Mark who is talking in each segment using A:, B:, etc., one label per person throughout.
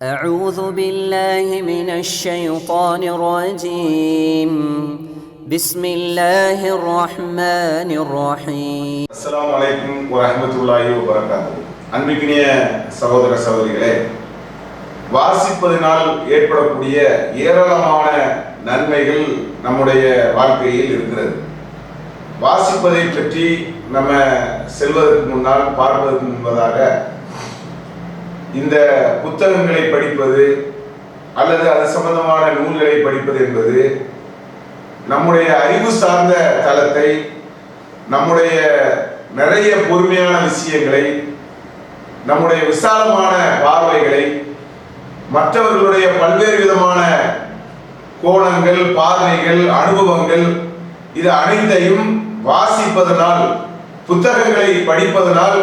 A: أعوذ بالله من الشيطان الرجيم بسم الله الرحمن الرحيم
B: அஸ்ஸலாமு அலைக்கும் வரஹ்மத்துல்லாஹி வபரகாத்துஹு அன்பிற்கினிய சகோதர சகோதரிகளே வாசிப்பதனால் ஏற்படக்கூடிய ஏராளமான நன்மைகள் நம்முடைய வாழ்க்கையில் இருக்கிறது வாசிப்பதை பற்றி நம்ம செல்வதற்கு முன்னால் பார்ப்பதற்கு முன்பதாக இந்த புத்தகங்களை படிப்பது அல்லது அது சம்பந்தமான நூல்களை படிப்பது என்பது நம்முடைய அறிவு சார்ந்த தளத்தை நம்முடைய நிறைய பொறுமையான விஷயங்களை நம்முடைய விசாலமான பார்வைகளை மற்றவர்களுடைய பல்வேறு விதமான கோணங்கள் பார்வைகள் அனுபவங்கள் இது அனைத்தையும் வாசிப்பதனால் புத்தகங்களை படிப்பதனால்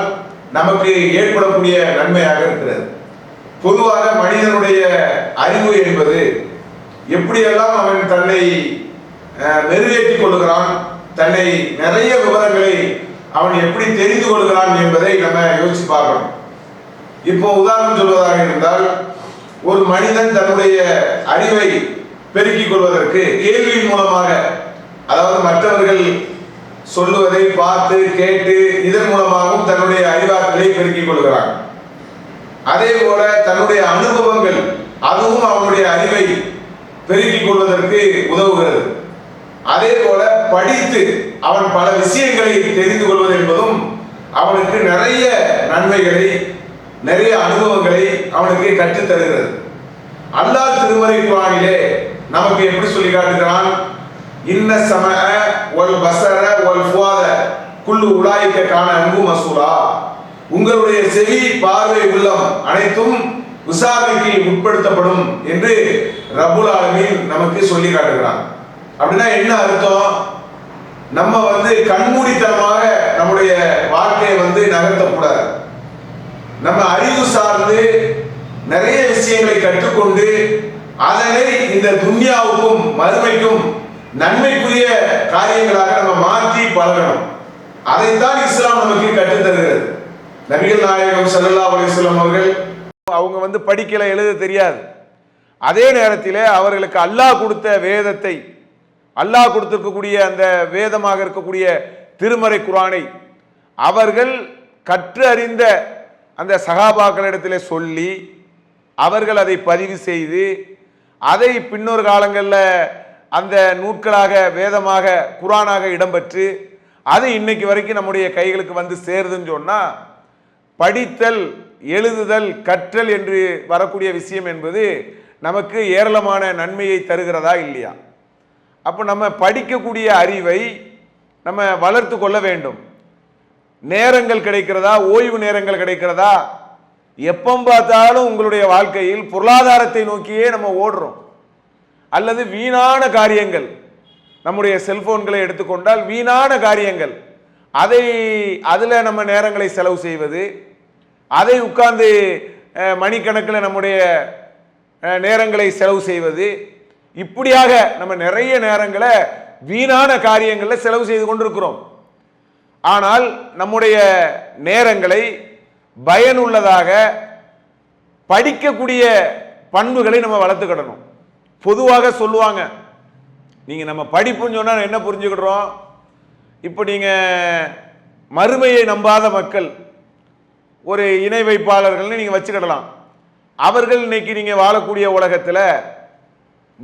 B: நமக்கு ஏற்படக்கூடிய நன்மையாக இருக்கிறது. பொதுவாக மனிதனுடைய அறிவு என்பது எப்படியெல்லாம் அவன் தன்னை நிறைவேற்றிக் மெருகேற்றிக் கொள்கிறான் தன்னை நிறைய விவரங்களை அவன் எப்படி தெரிந்து கொள்கிறான் என்பதை நம்ம யோசிச்சு பார்க்கணும். இப்போ உதாரணம் சொல்வதாக இருந்தால் ஒரு மனிதன் தன்னுடைய அறிவை பெருக்கிக் கொள்வதற்கு கேள்வியின் மூலமாக அதாவது மற்றவர்கள் சொல்லுவதை பார்த்து கேட்டு இதன் மூலமாகவும் தன்னுடைய அறிவாற்றலை பெருக்கிக் கொள்கிறான். அதே போல தன்னுடைய அனுபவங்கள் அதுவும் அவனுடைய அறிவை பெருக்கிக் கொள்வதற்கு உதவுகிறது. அதே போல படித்து அவன் பல விஷயங்களை தெரிந்து கொள்வது என்பதும் அவனுக்கு நிறைய நன்மைகளை நிறைய அனுபவங்களை அவனுக்கு கற்றுத் தருகிறது. அல்லாஹ் திருமறை குரானிலே நமக்கு எப்படி சொல்லி காட்டுகிறான்? இன்ன சம ஒல் பசர ஒல் ஃபுவாத குல்லு உலாய்க்க காண அன்பு மசூரா உங்களுடைய செவி பார்வை உள்ளம் அனைத்தும் விசாரணைக்கு உட்படுத்தப்படும் என்று ரபுல் ஆலமீன் நமக்கு சொல்லி காட்டுகிறான். அப்படின்னா என்ன அர்த்தம்? நம்ம வந்து கண்மூடித்தனமாக நம்முடைய வாழ்க்கையை வந்து நகர்த்தக்கூடாது. நம்ம அறிவு சார்ந்து நிறைய விஷயங்களை கற்றுக்கொண்டு அதனை இந்த துன்யாவுக்கும் மறுமைக்கும் நன்மைக்குரிய காரியங்களாக நம்ம மாற்றி பழகணும். அதைத்தான் இஸ்லாம் நமக்கு கற்றுத் தருகிறது நபிகள் நாயகம் சல்லா அலிஸ்லாம் அவர்கள் அவங்க வந்து படிக்கல எழுத தெரியாது. அதே நேரத்தில் அவர்களுக்கு அல்லாஹ் கொடுத்த வேதத்தை அல்லாஹ் கொடுத்திருக்கக்கூடிய அந்த வேதமாக இருக்கக்கூடிய திருமறை குரானை அவர்கள் கற்று அறிந்த அந்த சகாபாக்களிடத்தில் சொல்லி அவர்கள் அதை பதிவு செய்து அதை பின்னொரு காலங்களில் அந்த நூட்களாக வேதமாக குரானாக இடம்பெற்று அது இன்னைக்கு வரைக்கும் நம்முடைய கைகளுக்கு வந்து சேருதுன்னு சொன்னால் படித்தல் எழுதுதல் கற்றல் என்று வரக்கூடிய விஷயம் என்பது நமக்கு ஏராளமான நன்மையை தருகிறதா இல்லையா? அப்போ நம்ம படிக்கக்கூடிய அறிவை நம்ம வளர்த்து கொள்ள வேண்டும். நேரங்கள் கிடைக்கிறதா? ஓய்வு நேரங்கள் கிடைக்கிறதா? எப்போ பார்த்தாலும் உங்களுடைய வாழ்க்கையில் பொருளாதாரத்தை நோக்கியே நம்ம ஓடுறோம். அல்லது வீணான காரியங்கள். நம்முடைய செல்போன்களை எடுத்துக்கொண்டால் வீணான காரியங்கள். அதை அதில் நம்ம நேரங்களை செலவு செய்வது அதை உட்கார்ந்து மணிக்கணக்கில் நம்முடைய நேரங்களை செலவு செய்வது இப்படியாக நம்ம நிறைய நேரங்களை வீணான காரியங்களில் செலவு செய்து கொண்டிருக்கிறோம். ஆனால் நம்முடைய நேரங்களை பயனுள்ளதாக படிக்கக்கூடிய பண்புகளை நம்ம வளர்த்துக்கிடணும். பொதுவாக சொல்லுவாங்க. நீங்கள் நம்ம படிப்புன்னு சொன்னால் என்ன புரிஞ்சுக்கிடுறோம்? இப்போ நீங்கள் மறுமையை நம்பாத மக்கள் ஒரு இணை வைப்பாளர்கள்னு நீங்கள் வச்சுக்கிடலாம். அவர்கள் இன்னைக்கு நீங்கள் வாழக்கூடிய உலகத்தில்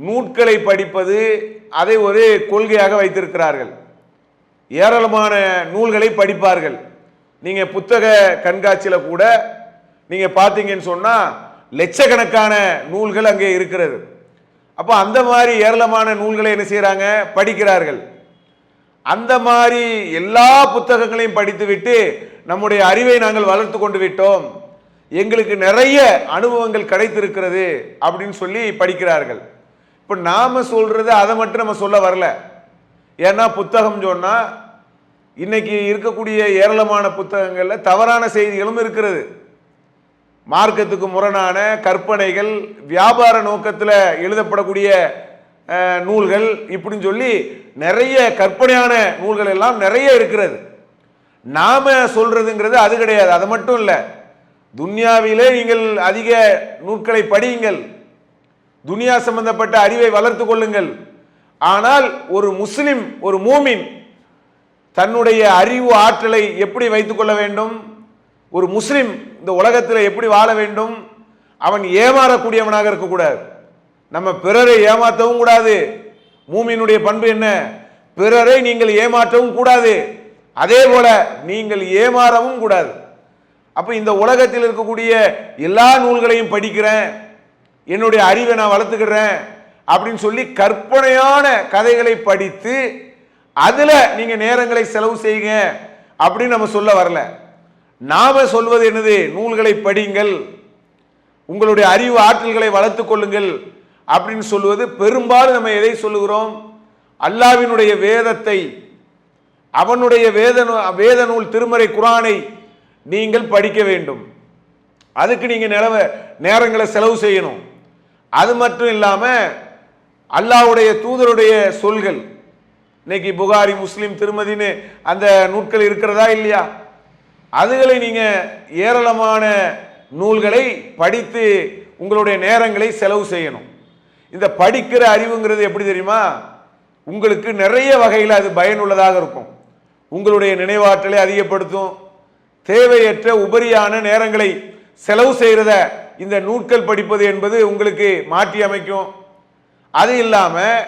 B: நூட்களை படிப்பது அதை ஒரு கொள்கையாக வைத்திருக்கிறார்கள். ஏராளமான நூல்களை படிப்பார்கள். நீங்கள் புத்தக கண்காட்சியில் கூட நீங்கள் பார்த்தீங்கன்னு சொன்னால் லட்சக்கணக்கான நூல்கள் அங்கே இருக்கிறது. அப்போ அந்த மாதிரி ஏராளமான நூல்களை என்ன செய்கிறாங்க படிக்கிறார்கள். அந்த மாதிரி எல்லா புத்தகங்களையும் படித்துவிட்டு நம்முடைய அறிவை நாங்கள் வளர்த்து கொண்டு விட்டோம். எங்களுக்கு நிறைய அனுபவங்கள் கிடைத்திருக்கிறது அப்படின்னு சொல்லி படிக்கிறார்கள். இப்போ நாம் சொல்றது அதை மட்டும் நம்ம சொல்ல வரல. ஏன்னா புத்தகம் சொன்னால் இன்னைக்கு இருக்கக்கூடிய ஏராளமான புத்தகங்களில் தவறான செய்திகளும் இருக்கிறது. மார்க்கத்துக்கு முரணான கற்பனைகள் வியாபார நோக்கத்தில் எழுதப்படக்கூடிய நூல்கள் இப்படின்னு சொல்லி நிறைய கற்பனையான நூல்கள் எல்லாம் நிறைய இருக்கிறது. நாம சொல்றதுங்கிறது அது கிடையாது. அது மட்டும் இல்லை. துன்யாவிலே நீங்கள் அதிக நூல்களை படியுங்கள். துனியா சம்பந்தப்பட்ட அறிவை வளர்த்து கொள்ளுங்கள். ஆனால் ஒரு முஸ்லிம் ஒரு மூமின் தன்னுடைய அறிவு ஆற்றலை எப்படி வைத்துக் கொள்ள வேண்டும்? ஒரு முஸ்லீம் இந்த உலகத்தில் எப்படி வாழ வேண்டும்? அவன் ஏமாறக்கூடியவனாக இருக்கக்கூடாது. நம்ம பிறரை ஏமாற்றவும் கூடாது. மூமியினுடைய பண்பு என்ன? பிறரை நீங்கள் ஏமாற்றவும் கூடாது. அதே போல நீங்கள் ஏமாறவும் கூடாது. அப்போ இந்த உலகத்தில் இருக்கக்கூடிய எல்லா நூல்களையும் படிக்கிறேன். என்னுடைய அறிவை நான் வளர்த்துக்கிறேன் அப்படின்னு சொல்லி கற்பனையான கதைகளை படித்து அதில் நீங்கள் நேரங்களை செலவு செய்யுங்க அப்படின்னு நம்ம சொல்ல வரல. நாம சொல்வது என்னது? நூல்களை படிங்கள். உங்களுடைய அறிவு ஆற்றல்களை வளர்த்துக் கொள்ளுங்கள் அப்படின்னு சொல்லுவது பெரும்பாலும் நம்ம எதை சொல்லுகிறோம்? அல்லாவினுடைய வேதத்தை. அவனுடைய வேத நூ- வேத நூல் திருமறை குரானை நீங்கள் படிக்க வேண்டும். அதுக்கு நீங்க நிலவ நேரங்களை செலவு செய்யணும். அது மட்டும் இல்லாம அல்லாஹ்வுடைய தூதருடைய சொல்கள். இன்னைக்கு புகாரி முஸ்லீம் திருமதின்னு அந்த நூட்கள் இருக்கிறதா இல்லையா? அதுகளை நீங்கள் ஏராளமான நூல்களை படித்து உங்களுடைய நேரங்களை செலவு செய்யணும். இந்த படிக்கிற அறிவுங்கிறது எப்படி தெரியுமா? உங்களுக்கு நிறைய வகையில் அது பயனுள்ளதாக இருக்கும். உங்களுடைய நினைவாற்றலை அதிகப்படுத்தும். தேவையற்ற உபரியான நேரங்களை செலவு செய்கிறத இந்த நூட்கள் படிப்பது என்பது உங்களுக்கு மாற்றி அமைக்கும். அது இல்லாமல்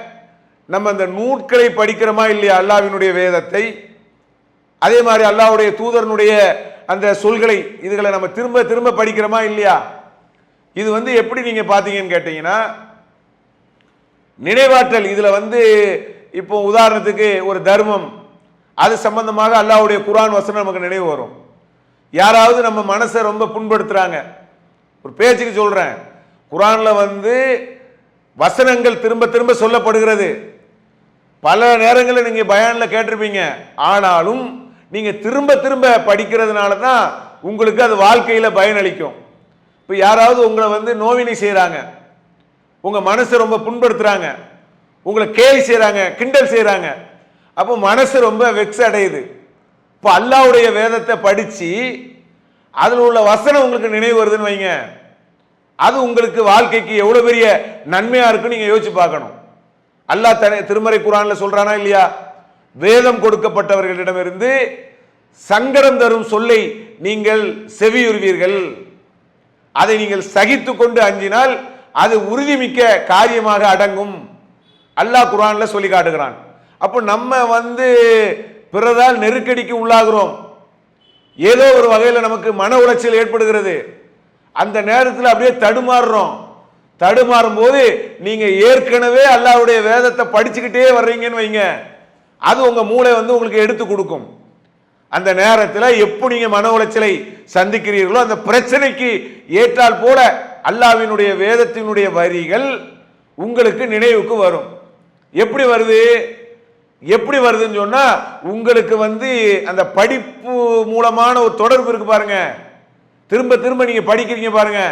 B: நம்ம இந்த நூட்களை படிக்கிறோமா இல்லையா? அல்லாவினுடைய வேதத்தை அதே மாதிரி அல்லாவுடைய தூதரனுடைய அந்த சொல்களை இதுகளை நம்ம திரும்ப திரும்ப படிக்கிறோமா இல்லையா? இது வந்து எப்படி நீங்க பாத்தீங்கன்னு கேட்டீங்கன்னா நினைவாற்றல் இதுல வந்து இப்போ உதாரணத்துக்கு ஒரு தர்மம் அது சம்பந்தமாக அல்லாவுடைய குரான் வசனம் நமக்கு நினைவு வரும். யாராவது நம்ம மனசை ரொம்ப புண்படுத்துறாங்க. ஒரு பேச்சுக்கு சொல்றேன். குரானில் வந்து வசனங்கள் திரும்ப திரும்ப சொல்லப்படுகிறது. பல நேரங்களில் நீங்க பயானில் கேட்டிருப்பீங்க. ஆனாலும் நீங்க திரும்ப திரும்ப படிக்கிறதுனால தான் உங்களுக்கு அது வாழ்க்கையில் பயனளிக்கும். இப்போ யாராவது உங்களை வந்து நோவினை செய்கிறாங்க உங்கள் மனசை ரொம்ப புண்படுத்துகிறாங்க உங்களை கேலி செய்கிறாங்க கிண்டல் செய்கிறாங்க அப்போ மனசு ரொம்ப வெக்ஸ் அடையுது. இப்போ அல்லாஹ்வுடைய வேதத்தை படித்து அதில் உள்ள வசனம் உங்களுக்கு நினைவு வருதுன்னு வைங்க. அது உங்களுக்கு வாழ்க்கைக்கு எவ்வளோ பெரிய நன்மையாக இருக்குன்னு நீங்கள் யோசிச்சு பார்க்கணும். அல்லாஹ் தனி திருமறை குரானில் சொல்கிறானா இல்லையா? வேதம் கொடுக்கப்பட்டவர்களிடமிருந்து சங்கடம் தரும் சொல்லை நீங்கள் செவியுறுவீர்கள். அதை நீங்கள் சகித்து கொண்டு அஞ்சினால் அது உறுதிமிக்க காரியமாக அடங்கும். அல்லாஹ் குரான்ல சொல்லி காட்டுகிறான். அப்போ நம்ம வந்து பிறதால் நெருக்கடிக்கு உள்ளாகிறோம். ஏதோ ஒரு வகையில் நமக்கு மன உளைச்சல் ஏற்படுகிறது. அந்த நேரத்தில் அப்படியே தடுமாறுறோம். தடுமாறும் போது நீங்க ஏற்கனவே அல்லாவுடைய வேதத்தை படிச்சுக்கிட்டே வர்றீங்கன்னு வைங்க. அது உங்க மூளை வந்து உங்களுக்கு எடுத்து கொடுக்கும். அந்த நேரத்தில் எப்போ நீங்க மன உளைச்சலை சந்திக்கிறீர்களோ அந்த பிரச்சனைக்கு ஏற்றால் போல அல்லாவினுடைய வேதத்தினுடைய வரிகள் உங்களுக்கு நினைவுக்கு வரும். எப்படி வருது? எப்படி வருதுன்னு சொன்னா உங்களுக்கு வந்து அந்த படிப்பு மூலமான ஒரு தொடர்பு இருக்கு பாருங்க. திரும்ப திரும்ப நீங்க படிக்கிறீங்க பாருங்க.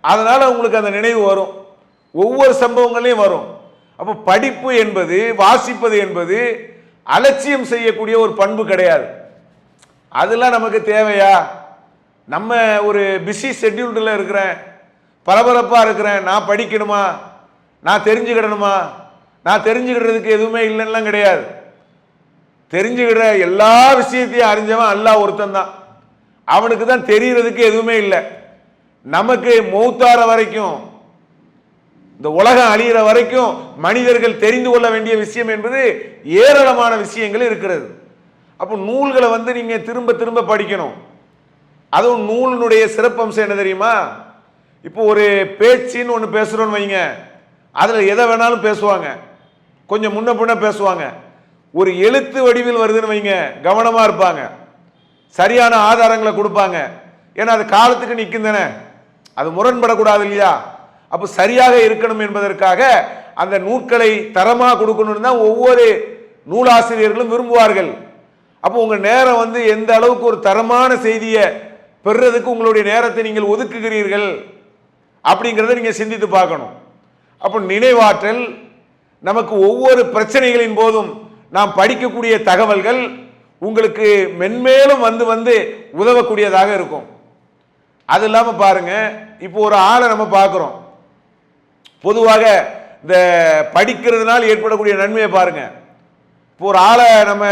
B: அதனால உங்களுக்கு அந்த நினைவு வரும். ஒவ்வொரு சம்பவங்களையும் வரும். அப்போ படிப்பு என்பது வாசிப்பது என்பது அலட்சியம் செய்யக்கூடிய ஒரு பண்பு கிடையாது. அதெல்லாம் நமக்கு தேவையா? நம்ம ஒரு பிஸி ஷெட்யூல்டில் இருக்கிறேன். பரபரப்பாக இருக்கிறேன். நான் படிக்கணுமா? நான் தெரிஞ்சுக்கிடணுமா? நான் தெரிஞ்சுக்கிடுறதுக்கு எதுவுமே இல்லைன்னா கிடையாது. தெரிஞ்சுக்கிற எல்லா விஷயத்தையும் அறிஞ்சவன் அல்லாஹ் ஒருத்தன் தான். அவனுக்கு தான் தெரியறதுக்கு எதுவுமே இல்லை. நமக்கு மூத்தார வரைக்கும் இந்த உலகம் அழியிற வரைக்கும் மனிதர்கள் தெரிந்து கொள்ள வேண்டிய விஷயம் என்பது ஏராளமான விஷயங்கள் இருக்கிறது. அப்போ நூல்களை வந்து நீங்க திரும்ப திரும்ப படிக்கணும். அதுவும் நூலினுடைய சிறப்பம்சம் என்ன தெரியுமா? இப்போ ஒரு பேச்சுன்னு ஒன்று பேசுகிறோன்னு வைங்க. அதில் எதை வேணாலும் பேசுவாங்க. கொஞ்சம் முன்ன பின்ன பேசுவாங்க. ஒரு எழுத்து வடிவில் வருதுன்னு வைங்க கவனமாக இருப்பாங்க. சரியான ஆதாரங்களை கொடுப்பாங்க. ஏன்னா அது காலத்துக்கு நிற்கும் தானே அது முரண்படக்கூடாது இல்லையா? அப்போ சரியாக இருக்கணும் என்பதற்காக அந்த நூல்களை தரமாக கொடுக்கணும்னு தான் ஒவ்வொரு நூலாசிரியர்களும் விரும்புவார்கள். அப்போ உங்கள் நேரம் வந்து எந்த அளவுக்கு ஒரு தரமான செய்தியை பெறுறதுக்கு உங்களுடைய நேரத்தை நீங்கள் ஒதுக்குகிறீர்கள் அப்படிங்கிறத நீங்கள் சிந்தித்து பார்க்கணும். அப்போ நினைவாற்றல் நமக்கு ஒவ்வொரு பிரச்சனைகளின் போதும் நாம் படிக்கக்கூடிய தகவல்கள் உங்களுக்கு மென்மேலும் வந்து வந்து உதவக்கூடியதாக இருக்கும். அது இல்லாமல் பாருங்க இப்போ ஒரு ஆளை நம்ம பார்க்குறோம். பொதுவாக இந்த படிக்கிறதுனால ஏற்படக்கூடிய நன்மையை பாருங்க. இப்போ ஒரு ஆளை நம்ம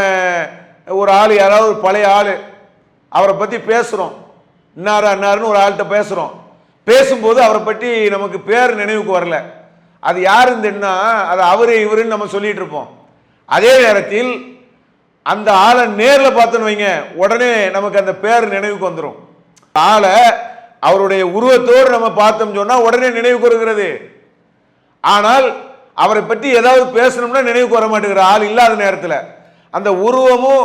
B: ஒரு ஆள் யாராவது ஒரு பழைய ஆள் அவரை பற்றி பேசுகிறோம் இன்னார் அன்னாருன்னு ஒரு ஆள்கிட்ட பேசுகிறோம் பேசும்போது அவரை பற்றி நமக்கு பேர் நினைவுக்கு வரல. அது யாருந்துன்னா அது அவரு இவருன்னு நம்ம சொல்லிட்டு இருப்போம். அதே நேரத்தில் அந்த ஆளை நேரில் பார்த்தோன்னு வைங்க உடனே நமக்கு அந்த பேர் நினைவுக்கு வந்துடும் ஆளை அவருடைய உருவத்தோடு நம்ம பார்த்தோம் சொன்னால் உடனே நினைவுக்கு வருகிறது. ஆனால் அவரை பற்றி ஏதாவது பேசணும்னா நினைவுக்கு வர மாட்டேங்கிற ஆள் இல்லாத நேரத்தில். அந்த உருவமும்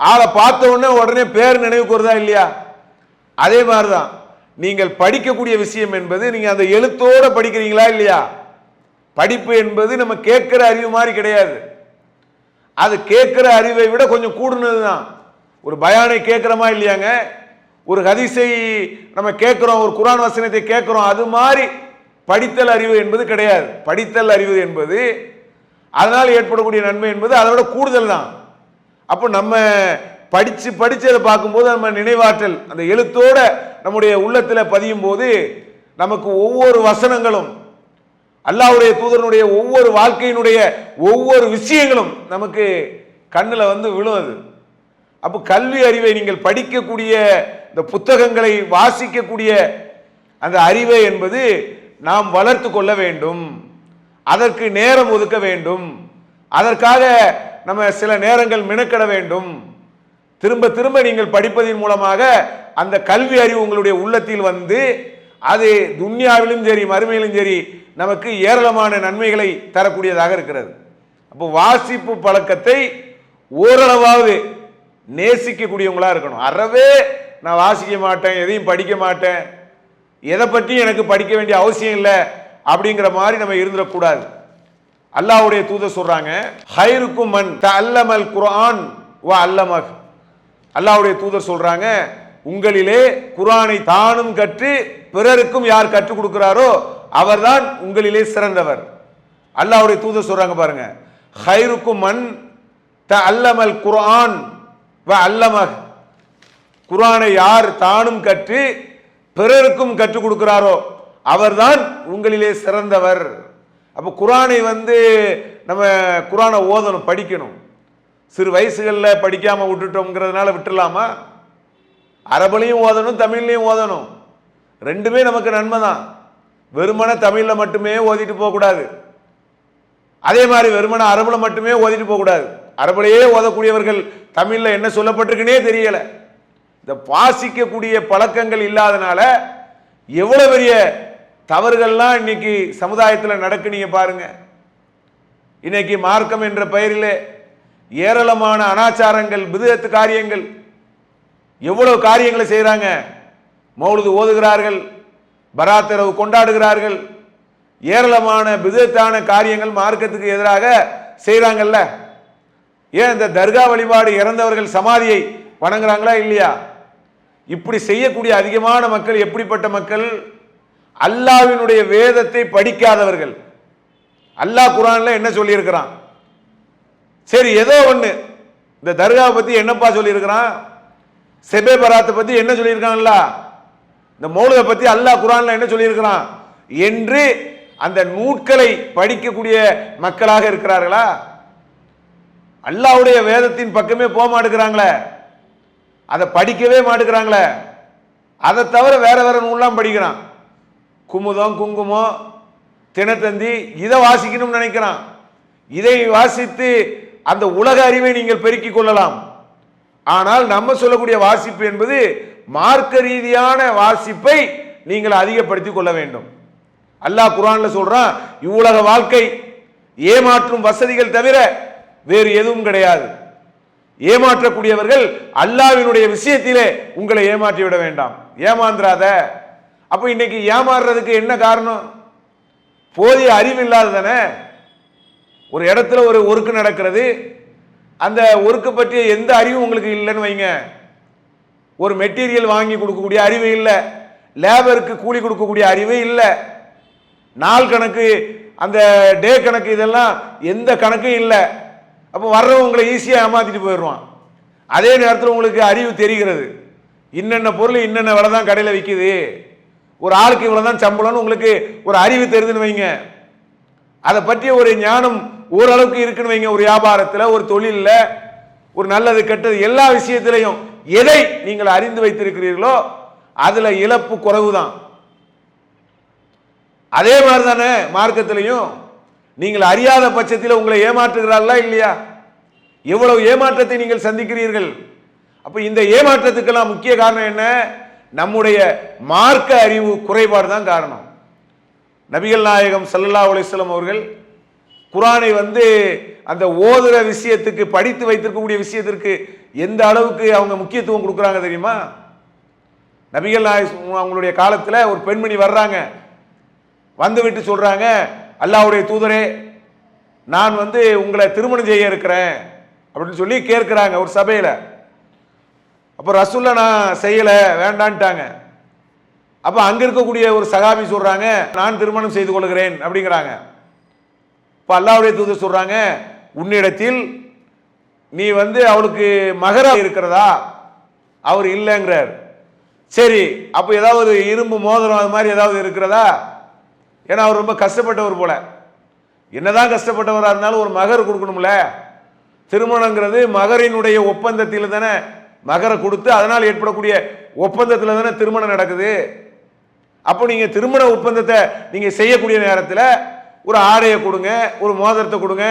B: ஆளை பார்த்த உடனே உடனே பேர் நினைவுக்கு வருதா இல்லையா? அதே மாதிரி தான் நீங்கள் படிக்கக்கூடிய விஷயம் என்பது நீங்கள் அந்த எழுத்தோடு படிக்கிறீங்களா இல்லையா? படிப்பு என்பது நம்ம கேட்குற அறிவு மாதிரி கிடையாது. அது கேட்குற அறிவை விட கொஞ்சம் கூடுனது தான் ஒரு பயானை கேட்குறோமா இல்லையாங்க? ஒரு ஹதிசை நம்ம கேட்குறோம் ஒரு குரான் வசனத்தை கேட்குறோம் அது மாதிரி படித்தல் அறிவு என்பது கிடையாது. படித்தல் அறிவு என்பது அதனால் ஏற்படக்கூடிய நன்மை என்பது அதை விட கூடுதல் தான். அப்போ நம்ம படித்து படித்து அதை பார்க்கும்போது நம்ம நினைவாற்றல் அந்த எழுத்தோட நம்முடைய உள்ளத்தில் பதியும் போது நமக்கு ஒவ்வொரு வசனங்களும் அல்லாவுடைய தூதரனுடைய ஒவ்வொரு வாழ்க்கையினுடைய ஒவ்வொரு விஷயங்களும் நமக்கு கண்ணில் வந்து விழுவது. அப்போ கல்வி அறிவை நீங்கள் படிக்கக்கூடிய இந்த புத்தகங்களை வாசிக்கக்கூடிய அந்த அறிவை என்பது நாம் வளர்த்து கொள்ள வேண்டும். அதற்கு நேரம் ஒதுக்க வேண்டும். அதற்காக நம்ம சில நேரங்கள் மினக்கிட வேண்டும். திரும்ப திரும்ப நீங்கள் படிப்பதன் மூலமாக அந்த கல்வி அறிவு உங்களுடைய உள்ளத்தில் வந்து அது துன்யாவிலும் சரி மறுமையிலும் சரி நமக்கு ஏராளமான நன்மைகளை தரக்கூடியதாக இருக்கிறது. அப்போ வாசிப்பு பழக்கத்தை ஓரளவாவது நேசிக்கக்கூடியவங்களா இருக்கணும். அறவே நான் வாசிக்க மாட்டேன் எதையும் படிக்க மாட்டேன். எதை பற்றி எனக்கு படிக்க வேண்டிய அவசியம் இல்லை அப்படிங்கிற மாதிரி நம்ம இருந்துடக்கூடாது. அல்லாவுடைய தூதர் சொல்றாங்க ஹைருக்கும் மன் அல்லமல் குரான் வ அல்லமக் அல்லாஹ்வுடைய தூதர் சொல்றாங்க உங்களிலே குரானை தானும் கற்று பிறருக்கும் யார் கற்றுக் கொடுக்கிறாரோ அவர்தான் உங்களிலே சிறந்தவர். அல்லாவுடைய தூதர் சொல்றாங்க பாருங்க ஹைருக்கும் மன் த அல்லமல் குரான் வ அல்லமக் குரானை யார் தானும் கற்று பிறருக்கும் கற்றுக் கொடுக்கிறாரோ அவர்தான் உங்களிலே சிறந்தவர். அப்போ குரானை வந்து நம்ம குரானை ஓதணும் படிக்கணும். சிறு வயசுகளில் படிக்காம விட்டுட்டோங்கிறதுனால விட்டுடலாமா? அரபுலையும் ஓதணும் தமிழ்லையும் ஓதணும். ரெண்டுமே நமக்கு நன்மை தான் வெறுமனை தமிழில் மட்டுமே ஓதிட்டு போகக்கூடாது. அதே மாதிரி வெறுமனை அரபுல மட்டுமே ஓதிட்டு போகக்கூடாது. அரபுலையே ஓதக்கூடியவர்கள் தமிழில் என்ன சொல்லப்பட்டிருக்குன்னே தெரியலை. இந்த வாசிக்கக்கூடிய பழக்கங்கள் இல்லாதனால எவ்வளவு பெரிய தவறுகள்லாம் இன்னைக்கு சமுதாயத்தில் நடக்கு நீங்க பாருங்க. இன்னைக்கு மார்க்கம் என்ற பெயரில் ஏராளமான அனாச்சாரங்கள் விதத்து காரியங்கள். எவ்வளவு காரியங்களை செய்கிறாங்க மௌலுது ஓதுகிறார்கள் பராத்தரவு கொண்டாடுகிறார்கள். ஏராளமான விதத்தான காரியங்கள் மார்க்கத்துக்கு எதிராக செய்கிறாங்கல்ல ஏன் இந்த தர்கா வழிபாடு இறந்தவர்கள் சமாதியை வணங்குறாங்களா இல்லையா? இப்படி செய்யக்கூடிய அதிகமான மக்கள் எப்படிப்பட்ட மக்கள்? அல்லாவினுடைய வேதத்தை படிக்காதவர்கள். அல்லாஹ் குரான்ல என்ன சொல்லியிருக்கிறான்? சரி ஏதோ ஒண்ணு. இந்த தர்காவை பத்தி என்னப்பா சொல்லியிருக்கிறான்? செபே பராத்தை பத்தி என்ன சொல்லியிருக்கான்ல? இந்த மௌலகை பத்தி அல்லாஹ் குரான்ல என்ன சொல்லியிருக்கிறான்? என்று அந்த நூட்களை படிக்கக்கூடிய மக்களாக இருக்கிறார்களா? அல்லாஹ்வுடைய வேதத்தின் பக்கமே போக மாட்டேங்கிறாங்களே. அதை படிக்கவே மாட்டுக்கிறாங்களே. அதை தவிர வேற வேற நூல்லாம் படிக்கிறான். குமுதம் குங்குமம் தினத்தந்தி இதை வாசிக்கணும்னு நினைக்கிறான். இதை வாசித்து அந்த உலக அறிவை நீங்கள் பெருக்கிக் கொள்ளலாம். ஆனால் நம்ம சொல்லக்கூடிய வாசிப்பு என்பது மார்க்க ரீதியான வாசிப்பை நீங்கள் அதிகப்படுத்திக் கொள்ள வேண்டும். அல்லாஹ் குரான்ல சொல்றான் இவ்வுலக வாழ்க்கை ஏமாற்றும் வசதிகள் தவிர வேறு எதுவும் கிடையாது. ஏமாற்றக்கூடியவர்கள் அல்லாவினுடைய விஷயத்திலே உங்களை ஏமாற்றி விட வேண்டாம். ஏமாந்துராத அப்போ இன்னைக்கு ஏமாறுறதுக்கு என்ன காரணம்? போதிய அறிவு இல்லாததானே? ஒரு இடத்துல ஒரு ஒர்க்கு நடக்கிறது. அந்த ஒர்க்கு பற்றிய எந்த அறிவும் உங்களுக்கு இல்லைன்னு வைங்க. ஒரு மெட்டீரியல் வாங்கி கொடுக்கக்கூடிய அறிவு இல்லை. லேபருக்கு கூலி கொடுக்கக்கூடிய அறிவு இல்லை. நாள் கணக்கு அந்த டே கணக்கு இதெல்லாம் எந்த கணக்கும் இல்லை. அப்போ வர்றவன் உங்களை ஈஸியாக ஏமாற்றிட்டு போயிடுவான். அதே நேரத்தில் உங்களுக்கு அறிவு தெரிகிறது. இன்னென்ன பொருள் இன்னென்ன விலை தான் கடையில் விற்கிது ஒரு ஆளுக்கு இவ்வளோ தான் சம்பளம்னு உங்களுக்கு ஒரு அறிவு தெரிதுன்னு வைங்க. அதை பற்றிய ஒரு ஞானம் ஓரளவுக்கு இருக்குன்னு வைங்க. ஒரு வியாபாரத்தில் ஒரு தொழிலில் ஒரு நல்லது கெட்டது எல்லா விஷயத்திலையும் எதை நீங்கள் அறிந்து வைத்திருக்கிறீர்களோ அதில் இழப்பு குறைவு தான் அதே மாதிரி தானே மார்க்கத்திலையும் நீங்கள் அறியாத பட்சத்தில் உங்களை ஏமாற்றுகிறார்களா இல்லையா? எவ்வளவு ஏமாற்றத்தை நீங்கள் சந்திக்கிறீர்கள்? அப்ப இந்த ஏமாற்றத்துக்கெல்லாம் முக்கிய காரணம் என்ன? நம்முடைய மார்க்க அறிவு குறைபாடு தான் காரணம். நபிகள் நாயகம் சல்லல்லா அலிஸ்லம் அவர்கள் குரானை வந்து அந்த ஓதுற விஷயத்துக்கு படித்து வைத்திருக்கக்கூடிய விஷயத்திற்கு எந்த அளவுக்கு அவங்க முக்கியத்துவம் கொடுக்குறாங்க தெரியுமா? நபிகள் நாயகம் அவங்களுடைய காலத்தில் ஒரு பெண்மணி வர்றாங்க. வந்து விட்டு அல்லாவுடைய தூதரே நான் வந்து உங்களை திருமணம் செய்ய இருக்கிறேன் அப்படின்னு சொல்லி கேட்குறாங்க ஒரு சபையில். அப்போ ரசூல்லா நான் செய்யலை வேண்டான்ட்டாங்க. அப்போ அங்கே இருக்கக்கூடிய ஒரு சகாபி சொல்கிறாங்க நான் திருமணம் செய்து கொள்கிறேன் அப்படிங்கிறாங்க. இப்போ அல்லாவுடைய தூதர் சொல்கிறாங்க உன்னிடத்தில் நீ வந்து அவளுக்கு மகரா இருக்கிறதா? அவர் இல்லைங்கிறார். சரி அப்போ ஏதாவது இரும்பு மோதிரம் அது மாதிரி ஏதாவது இருக்கிறதா? ஏன்னா அவர் ரொம்ப கஷ்டப்பட்டவர் போல. என்னதான் கஷ்டப்பட்டவராக இருந்தாலும் ஒரு மகர் கொடுக்கணும்ல. திருமணங்கிறது மகரினுடைய ஒப்பந்தத்தில் தானே மகரை கொடுத்து அதனால் ஏற்படக்கூடிய ஒப்பந்தத்தில் தானே திருமணம் நடக்குது. அப்போ நீங்கள் திருமண ஒப்பந்தத்தை நீங்கள் செய்யக்கூடிய நேரத்தில் ஒரு ஆடையை கொடுங்க ஒரு மோதிரத்தை கொடுங்க.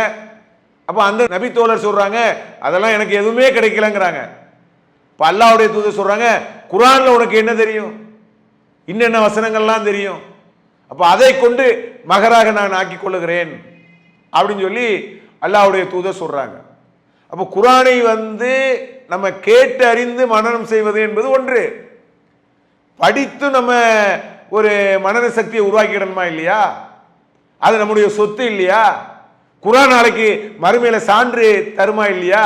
B: அப்போ அந்த நபி தோழர் சொல்கிறாங்க அதெல்லாம் எனக்கு எதுவுமே கிடைக்கலங்கிறாங்க. இப்போ அல்லாவுடைய தூதர் சொல்கிறாங்க குரானில் உனக்கு என்ன தெரியும்? இன்னென்ன வசனங்கள்லாம் தெரியும்? அப்போ அதை கொண்டு மகராக நான் ஆக்கி கொள்ளுகிறேன் அப்படின்னு சொல்லி அல்லாவுடைய தூதர் சொல்றாங்க. அப்போ குரானை வந்து நம்ம கேட்டு அறிந்து மனனம் செய்வது என்பது ஒன்று. படித்து நம்ம ஒரு மனன சக்தியை உருவாக்கிடணுமா இல்லையா? அது நம்முடைய சொத்து இல்லையா? குரான் நாளைக்கு மறுமையில சான்று தருமா இல்லையா?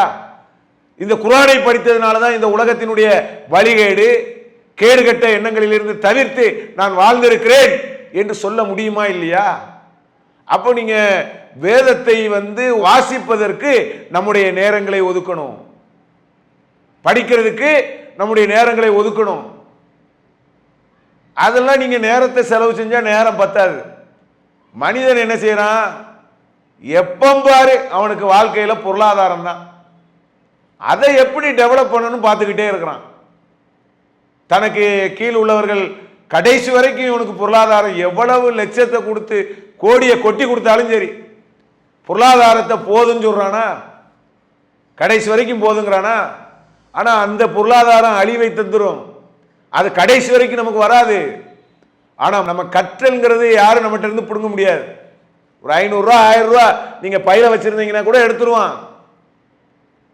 B: இந்த குரானை படித்ததுனால தான் இந்த உலகத்தினுடைய வழிகேடு கேடுகட்ட எண்ணங்களிலிருந்து தவிர்த்து நான் வாழ்ந்திருக்கிறேன். என்று சொல்ல முடியுமா இல்லையா? அப்போ நீங்க வேதத்தை வந்து வாசிப்பதற்கு நம்முடைய நேரங்களை ஒதுக்கணும். படிக்கிறதுக்கு நம்முடைய நேரங்களை ஒதுக்கணும். அதெல்லாம் நீங்க நேரத்தை செலவு செஞ்சா நேரம் பத்தாது. மனிதன் என்ன செய்யறான் எப்பம் பாரு அவனுக்கு வாழ்க்கையில பொருளாதாரம் தான். அதை எப்படி டெவலப் பண்ணணும்னு பார்த்துக்கிட்டே இருக்கிறான். தனக்கு கீழ் உள்ளவர்கள் கடைசி வரைக்கும் இவனுக்கு பொருளாதாரம் எவ்வளவு லட்சத்தை கொடுத்து கோடியை கொட்டி கொடுத்தாலும் சரி பொருளாதாரத்தை போதுன்னு சொல்கிறானா கடைசி வரைக்கும் போதுங்கிறானா? ஆனால் அந்த பொருளாதாரம் அழிவை தந்துடும் அது கடைசி வரைக்கும் நமக்கு வராது. ஆனால் நம்ம கற்றல்ங்கிறது யாரும் நம்மகிட்ட இருந்து பிடுங்க முடியாது. ஒரு ஐநூறுரூவா ஆயிரம் ரூபா நீங்கள் பையில வச்சுருந்தீங்கன்னா கூட எடுத்துருவான்.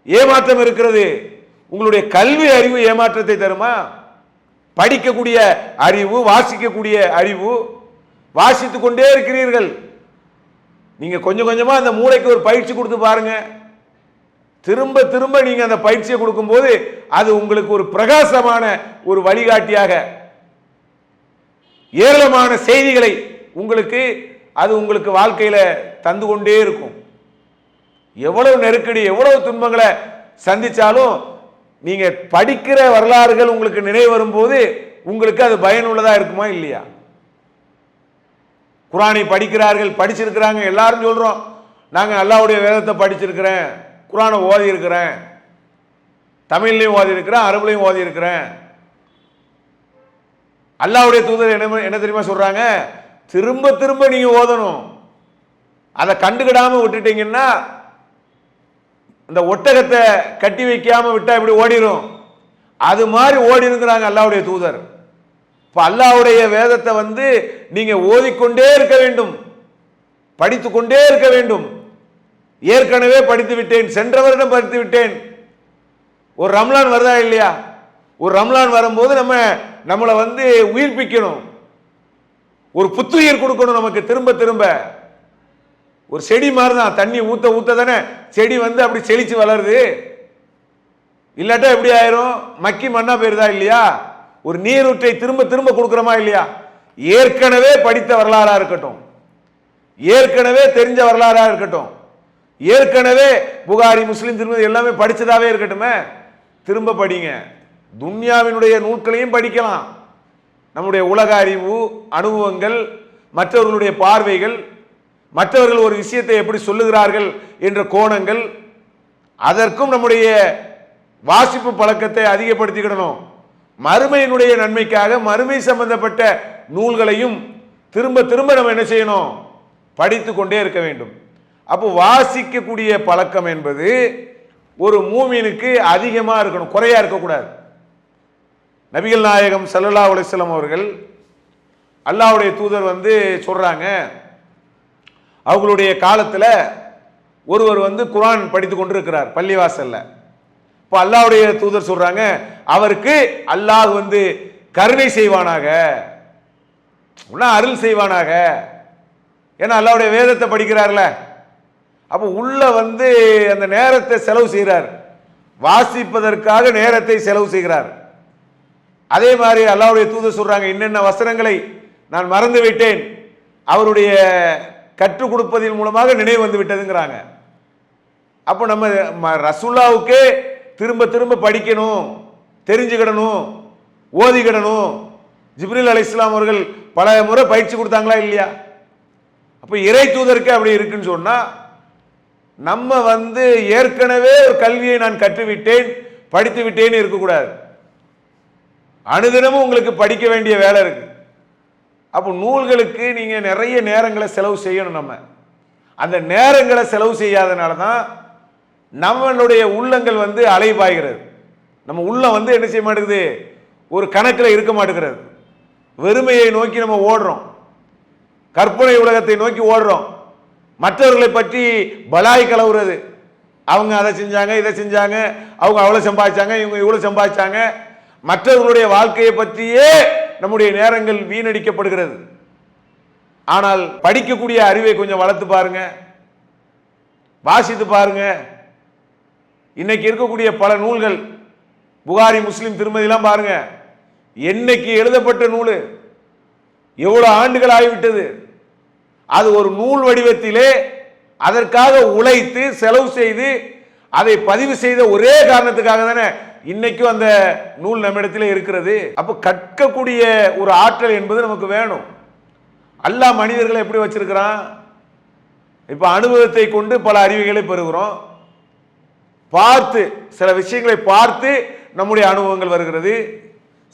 B: ஏமாற்றம் இருக்கிறது. உங்களுடைய கல்வி அறிவு ஏமாற்றத்தை தருமா? படிக்கக்கூடிய அறிவு வாசிக்கக்கூடிய அறிவு வாசித்து கொண்டே இருக்கிறீர்கள். நீங்க கொஞ்சம் கொஞ்சமா அந்த மூளைக்கு ஒரு பயிற்சி கொடுத்து பாருங்க. திரும்ப திரும்ப நீங்க அந்த பயிற்சியை கொடுக்கும்போது அது உங்களுக்கு ஒரு பிரகாசமான ஒரு வழிகாட்டியாக ஏராளமான செய்திகளை உங்களுக்கு அது உங்களுக்கு வாழ்க்கையில தந்து கொண்டே இருக்கும். எவ்வளவு நெருக்கடி எவ்வளவு துன்பங்களை சந்திச்சாலும் நீங்க படிக்கிற வரலாறுகள் உங்களுக்கு நினைவு வரும்போது உங்களுக்கு அது பயனுள்ளதா இருக்குமா இல்லையா? குரானை படிக்கிறார்கள் படிச்சிருக்கிறாங்க எல்லாரும் சொல்றோம். நாங்கள் அல்லாவுடைய வேதத்தை படிச்சிருக்கிறேன் குரானை ஓதி இருக்கிறேன் தமிழ்லையும் ஓதி இருக்கிறேன் அரபுலையும் ஓதி இருக்கிறேன் தூதர் என்ன என்ன தெரியுமா சொல்றாங்க? திரும்ப திரும்ப நீங்க ஓதணும். அதை கண்டுக்கிடாமல் விட்டுட்டீங்கன்னா இந்த ஒட்டகத்தை கட்டி வைக்காம விட்டா இப்படி ஓடிரும்? அது மாதிரி ஓடிருங்கிறாங்க அல்லாவுடைய தூதர். இப்ப அல்லாஹ்வுடைய வேதத்தை வந்து நீங்க ஓதிக்கொண்டே இருக்க வேண்டும். படித்து கொண்டே இருக்க வேண்டும். ஏற்கனவே படித்து விட்டேன் சென்ற வருடம் படித்து விட்டேன். ஒரு ரம்லான் வருதா இல்லையா? ஒரு ரம்லான் வரும்போது நம்ம நம்மளை வந்து உயிர்ப்பிக்கணும். ஒரு புத்துயிர் கொடுக்கணும் நமக்கு திரும்ப திரும்ப. ஒரு செடி மாதிரி தான் தண்ணி ஊத்த ஊத்த தானே செடி வந்து அப்படி செழிச்சு வளருது. இல்லாட்டா எப்படி ஆயிரும்? மக்கி மண்ணா போயிருதா இல்லையா? ஒரு நீரூற்றை திரும்ப திரும்ப கொடுக்குறோமா இல்லையா? ஏற்கனவே படித்த வரலாறா இருக்கட்டும். ஏற்கனவே தெரிஞ்ச வரலாறா இருக்கட்டும். ஏற்கனவே புகாரி முஸ்லீம் திருமதி எல்லாமே படிச்சதாவே இருக்கட்டுமே. திரும்ப படிங்க. துன்யாவினுடைய நூல்களையும் படிக்கலாம். நம்முடைய உலக அறிவு அனுபவங்கள் மற்றவர்களுடைய பார்வைகள் மற்றவர்கள் ஒரு விஷயத்தை எப்படி சொல்லுகிறார்கள் என்ற கோணங்கள் அதற்கும் நம்முடைய வாசிப்பு பழக்கத்தை அதிகப்படுத்திக்கிடணும். மறுமையினுடைய நன்மைக்காக மறுமை சம்பந்தப்பட்ட நூல்களையும் திரும்ப திரும்ப நம்ம என்ன செய்யணும்? படித்து கொண்டே இருக்க வேண்டும். அப்போ வாசிக்கக்கூடிய பழக்கம் என்பது ஒரு மூமினுக்கு அதிகமாக இருக்கணும் குறையா இருக்கக்கூடாது. நபிகள் நாயகம் சல்லல்லா அலைஹி அவர்கள் அல்லாவுடைய தூதர் வந்து சொல்கிறாங்க அவங்களுடைய காலத்தில் ஒருவர் வந்து குரான் படித்து கொண்டிருக்கிறார் பள்ளிவாசல்ல. இப்போ அல்லாவுடைய தூதர் சொல்றாங்க அவருக்கு அல்லாஹ் வந்து கருணை செய்வானாக. உன்னா அருள் செய்வானாக. ஏன்னா அல்லாவுடைய வேதத்தை படிக்கிறார்ல. அப்போ உள்ள வந்து அந்த நேரத்தை செலவு செய்கிறார் வாசிப்பதற்காக நேரத்தை செலவு செய்கிறார். அதே மாதிரி அல்லாவுடைய தூதர் சொல்றாங்க என்னென்ன வசனங்களை நான் மறந்து விட்டேன் அவருடைய கற்றுக் கொடுப்பதன் மூலமாக நினைவு வந்து விட்டதுங்கிறாங்க. அப்போ நம்ம ரசுல்லாவுக்கே திரும்ப திரும்ப படிக்கணும் தெரிஞ்சுக்கிடணும் ஓதிக்கிடணும். ஜிப்ரில் அலைஹிஸ்ஸலாம் அவர்கள் பல முறை பயிற்சி கொடுத்தாங்களா இல்லையா? அப்போ இறை தூதருக்கு அப்படி இருக்குன்னு சொன்னால் நம்ம வந்து ஏற்கனவே ஒரு கல்வியை நான் கற்றுவிட்டேன் படித்து விட்டேன்னு இருக்கக்கூடாது. அனுதினமும் உங்களுக்கு படிக்க வேண்டிய வேலை இருக்குது அப்போ நூல்களுக்கு நீங்கள் நிறைய நேரங்களை செலவு செய்யணும் நம்ம. அந்த நேரங்களை செலவு செய்யாதனால தான் நம்மளுடைய உள்ளங்கள் வந்து அலைபாய்கிறது. நம்ம உள்ளம் வந்து என்ன செய்ய மாட்டேங்குது? ஒரு கணக்கில் இருக்க மாட்டேங்கிறது. வெறுமையை நோக்கி நம்ம ஓடுறோம். கற்பனை உலகத்தை நோக்கி ஓடுறோம். மற்றவர்களை பற்றி பலாய் கலவுறது. அவங்க அதை செஞ்சாங்க இதை செஞ்சாங்க அவங்க அவ்வளோ சம்பாதிச்சாங்க இவங்க இவ்வளோ சம்பாதிச்சாங்க. மற்றவர்களுடைய வாழ்க்கையை பற்றியே நம்முடைய நேரங்கள் வீணடிக்கப்படுகிறது. ஆனால் படிக்கக்கூடிய அறிவை கொஞ்சம் வளர்த்து பாருங்க. வாசித்து பாருங்க. இன்னைக்கு இருக்கக்கூடிய பல நூல்கள் புகாரி முஸ்லிம் திருமதிலாம் பாருங்க. என்னைக்கு எழுதப்பட்ட நூல்? எவ்வளோ ஆண்டுகள் ஆகிவிட்டது? அது ஒரு நூல் வடிவத்திலே அதற்காக உழைத்து செலவு செய்து அதை பதிவு செய்த ஒரே காரணத்துக்காக தானே இன்னைக்கும் அந்த நூல் நம்மிடத்திலே இருக்கிறது. அப்போ கற்கக்கூடிய ஒரு ஆற்றல் என்பது நமக்கு வேணும். எல்லா மனிதர்களை எப்படி வச்சிருக்கிறான்? இப்போ அனுபவத்தை கொண்டு பல அறிவுகளை பெறுகிறோம். பார்த்து சில விஷயங்களை பார்த்து நம்முடைய அனுபவங்கள் வருகிறது.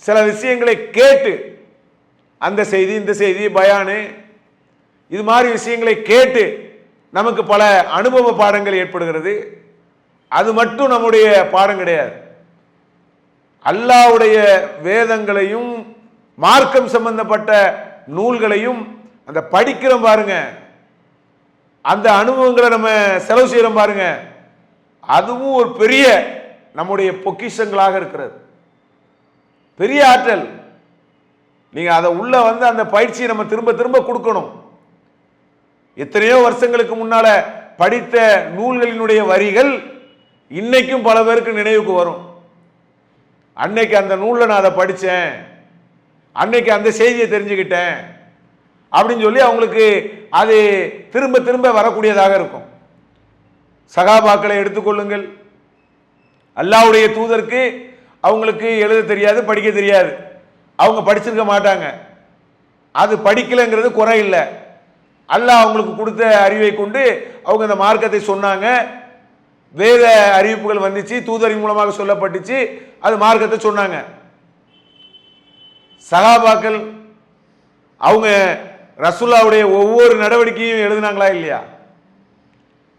B: சில விஷயங்களை கேட்டு அந்த செய்தி இந்த செய்தி பயானு இது மாதிரி விஷயங்களை கேட்டு நமக்கு பல அனுபவ பாடங்கள் ஏற்படுகிறது. அது மட்டும் நம்முடைய பாடம் கிடையாது. அல்லாவுடைய வேதங்களையும் மார்க்கம் சம்பந்தப்பட்ட நூல்களையும் அந்த படிக்கிறோம் பாருங்க. அந்த அனுபவங்களை நம்ம செலவு செய்கிறோம் பாருங்க. அதுவும் ஒரு பெரிய நம்முடைய பொக்கிஷங்களாக இருக்கிறது. பெரிய ஆற்றல். நீங்க அதை உள்ள வந்து அந்த பயிற்சியை நம்ம திரும்ப திரும்ப கொடுக்கணும். எத்தனையோ வருஷங்களுக்கு முன்னால படித்த நூல்களினுடைய வரிகள் இன்னைக்கும் பல பேருக்கு நினைவுக்கு வரும். அன்னைக்கு அந்த நூலில் நான் அதை படித்தேன் அன்னைக்கு அந்த செய்தியை தெரிஞ்சுக்கிட்டேன். அப்படின்னு சொல்லி அவங்களுக்கு அது திரும்ப திரும்ப வரக்கூடியதாக இருக்கும். சகாபாக்களை எடுத்துக்கொள்ளுங்கள் அல்லாவுடைய தூதருக்கு அவங்களுக்கு எழுத தெரியாது படிக்க தெரியாது. அவங்க படிச்சிருக்க மாட்டாங்க. அது படிக்கலைங்கிறது குறை இல்லை. அல்லாஹ் அவங்களுக்கு கொடுத்த அறிவை கொண்டு அவங்க அந்த மார்க்கத்தை சொன்னாங்க. வேத அறிவிப்புகள் வந்துச்சு தூதரின் மூலமாக சொல்லப்பட்டுச்சு அது மார்க்கத்தை சொன்னாங்க. சகாபாக்கள் அவங்க ரசுல்லாவுடைய ஒவ்வொரு நடவடிக்கையும் எழுதுனாங்களா இல்லையா?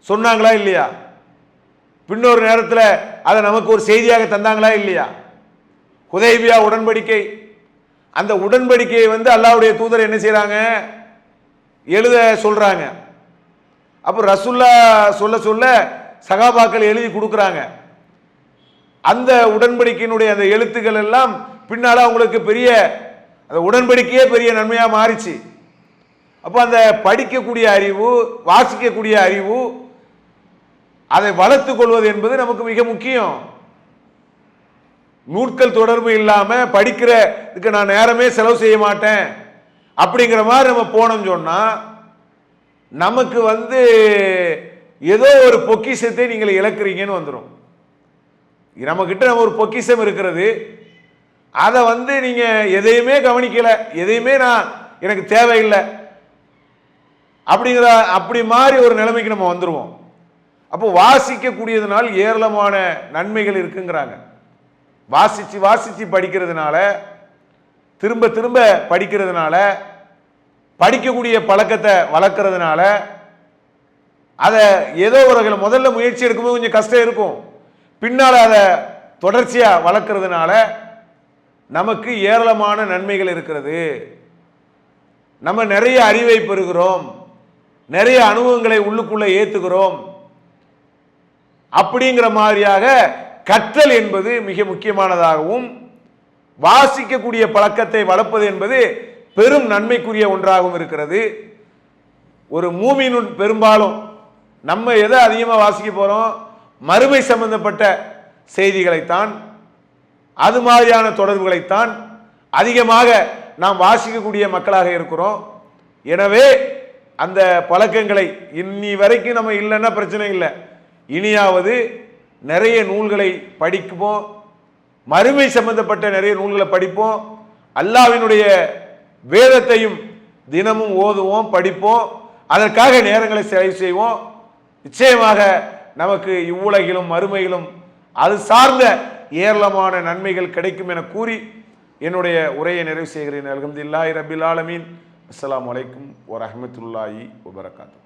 B: சொன்னாங்களா இல்லையா? பின்னொரு நேரத்தில் அதை நமக்கு ஒரு செய்தியாக தந்தாங்களா இல்லையா? குதைபியா உடன்படிக்கை. அந்த உடன்படிக்கையை வந்து அல்லாவுடைய தூதர் என்ன செய்கிறாங்க எழுத சொல்கிறாங்க அப்போ ரசுல்லா சொல்ல சொல்ல சகாபாக்கள் எழுதி கொடுக்குறாங்க. அந்த உடன்படிக்கையினுடைய அந்த எழுத்துக்கள் எல்லாம் பின்னால் அவங்களுக்கு பெரிய அந்த உடன்படிக்கையே பெரிய நன்மையாக மாறிச்சு. அப்போ அந்த படிக்கக்கூடிய அறிவு வாசிக்கக்கூடிய அறிவு அதை வளர்த்துக் கொள்வது என்பது நமக்கு மிக முக்கியம். நூட்கள் தொடர்பு இல்லாமல் படிக்கிறதுக்கு நான் நேரமே செலவு செய்ய மாட்டேன். அப்படிங்கிற மாதிரி நம்ம போனோம் சொன்னால் நமக்கு வந்து ஏதோ ஒரு பொக்கிஷத்தை நீங்கள் இழக்கிறீங்கன்னு வந்துடும் நம்மக்கிட்ட நம்ம ஒரு பொக்கிஷம் இருக்கிறது. அதை வந்து நீங்க எதையுமே கவனிக்கல. எதையுமே நான் எனக்கு தேவையில்லை. அப்படிங்கிற அப்படி மாதிரி ஒரு நிலைமைக்கு நம்ம வந்துடுவோம் அப்போ வாசிக்கக்கூடியதுனால் ஏராளமான நன்மைகள் இருக்குங்கிறாங்க. வாசித்து வாசிச்சு படிக்கிறதுனால திரும்ப திரும்ப படிக்கிறதுனால படிக்கக்கூடிய பழக்கத்தை வளர்க்குறதுனால அதை ஏதோ ஒரு வகையில் முதல்ல முயற்சி எடுக்கும்போது கொஞ்சம் கஷ்டம் இருக்கும். பின்னால் அதை தொடர்ச்சியாக வளர்க்குறதுனால நமக்கு ஏராளமான நன்மைகள் இருக்கிறது. நம்ம நிறைய அறிவை பெறுகிறோம். நிறைய அனுபவங்களை உள்ளுக்குள்ளே ஏற்றுகிறோம் அப்படிங்கிற மாதிரியாக கற்றல் என்பது மிக முக்கியமானதாகவும் வாசிக்கக்கூடிய பழக்கத்தை வளர்ப்பது என்பது பெரும் நன்மைக்குரிய ஒன்றாகவும் இருக்கிறது. ஒரு மூமின் பெரும்பாலும் நம்ம எதை அதிகமாக வாசிக்க போகிறோம் மறுமை சம்பந்தப்பட்ட செய்திகளைத்தான் அது மாதிரியான தொடர்புகளைத்தான் அதிகமாக நாம் வாசிக்கக்கூடிய மக்களாக இருக்கிறோம். எனவே அந்த பழக்கங்களை இன்னி வரைக்கும் நம்ம இல்லைன்னா பிரச்சனை இல்லை. இனியாவது நிறைய நூல்களை படிப்போம் மறுமை சம்பந்தப்பட்ட நிறைய நூல்களை படிப்போம் அல்லாவினுடைய வேதத்தையும் தினமும் ஓதுவோம் படிப்போம் அதற்காக நேரங்களை செலவு செய்வோம். நிச்சயமாக நமக்கு இவ்வுலகிலும் மறுமையிலும் அது சார்ந்த ஏராளமான நன்மைகள் கிடைக்கும் என கூறி என்னுடைய உரையை நிறைவு செய்கிறேன். அல்ஹம்துலில்லாஹி ரபில் ஆலமீன். அஸ்ஸலாமு அலைக்கும் வரஹ்மத்துல்லாஹி வபரகாத்து.